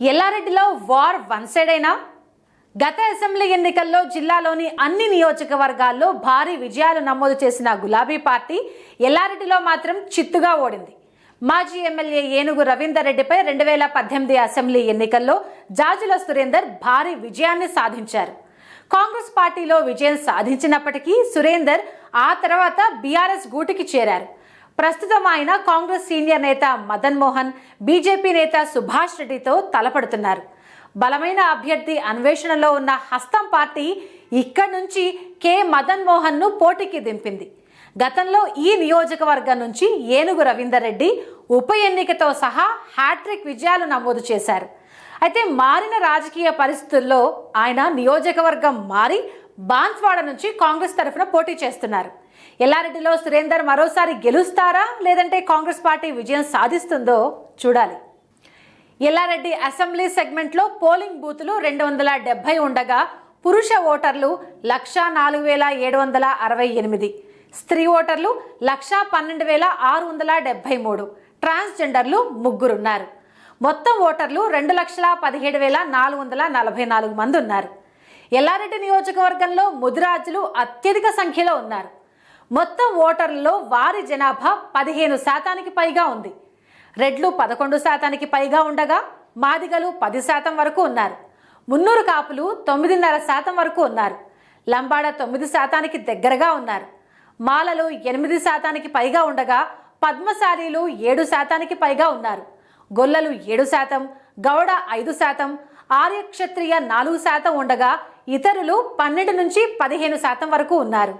ఎల్లారెడ్డిలో war one side అయినా గత assembly ఎన్నికల్లో జిల్లాలోని అన్ని నియోజకవర్గాల్లో భారీ విజయాలు నమోదు చేసిన గులాబీ పార్టీ ఎల్లారెడ్డిలో మాత్రం చిత్తుగా ఓడింది. మాజీ ఎమ్మెల్యే ఏనుగు రవీందర్ రెడ్డిపై రెండు వేల పద్దెనిమిది అసెంబ్లీ ఎన్నికల్లో జాజుల సురేందర్ భారీ విజయాన్ని సాధించారు. కాంగ్రెస్ పార్టీలో విజయం సాధించినప్పటికీ సురేందర్ ఆ తర్వాత బీఆర్ఎస్ గూటికి చేరారు. ప్రస్తుతం ఆయన కాంగ్రెస్ సీనియర్ నేత మదన్ మోహన్ బీజేపీ నేత సుభాష్ రెడ్డితో తలపడుతున్నారు. బలమైన అభ్యర్థి అన్వేషణలో ఉన్న హస్తం పార్టీ ఇక్కడి నుంచి కె. మదన్ మోహన్ను పోటీకి దింపింది. గతంలో ఈ నియోజకవర్గం నుంచి ఏనుగు రవీందర్ రెడ్డి ఉప ఎన్నికతో సహా హ్యాట్రిక్ విజయాలు నమోదు చేశారు. అయితే మారిన రాజకీయ పరిస్థితుల్లో ఆయన నియోజకవర్గం మారి బాన్స్వాడ నుంచి కాంగ్రెస్ తరఫున పోటీ చేస్తున్నారు. ఎల్లారెడ్డిలో సురేందర్ మరోసారి గెలుస్తారా? లేదంటే కాంగ్రెస్ పార్టీ విజయం సాధిస్తుందో చూడాలి. ఎల్లారెడ్డి అసెంబ్లీ సెగ్మెంట్లో పోలింగ్ బూతులు రెండు వందల డెబ్బై ఉండగా పురుష ఓటర్లు లక్షా నాలుగు వేల ఏడు వందల అరవై ఎనిమిది. స్త్రీ ఓటర్లు లక్షా పన్నెండు వేల ఆరు వందల డెబ్బై మూడు. ట్రాన్స్జెండర్లు ముగ్గురున్నారు. మొత్తం ఓటర్లు రెండు లక్షల పదిహేడు వేల నాలుగు వందల నలభై నాలుగు మంది ఉన్నారు. ఎల్లారెడ్డి నియోజకవర్గంలో ముదిరాజులు అత్యధిక సంఖ్యలో ఉన్నారు. మొత్తం ఓటర్లలో వారి జనాభా పదిహేను శాతానికి పైగా ఉంది. రెడ్లు పదకొండు శాతానికి పైగా ఉండగా మాదిగలు పది శాతం వరకు ఉన్నారు. మున్నూరు కాపులు తొమ్మిదిన్నర శాతం వరకు ఉన్నారు. లంబాడ తొమ్మిది శాతానికి దగ్గరగా ఉన్నారు. మాలలు ఎనిమిది శాతానికి పైగా ఉండగా పద్మశాలీలు ఏడు శాతానికి పైగా ఉన్నారు. గొల్లలు ఏడు శాతం గౌడ ఐదు శాతం ఆర్యక్షత్రియ నాలుగు శాతం ఉండగా ఇతరులు పన్నెండు నుంచి పదిహేను శాతం వరకు ఉన్నారు.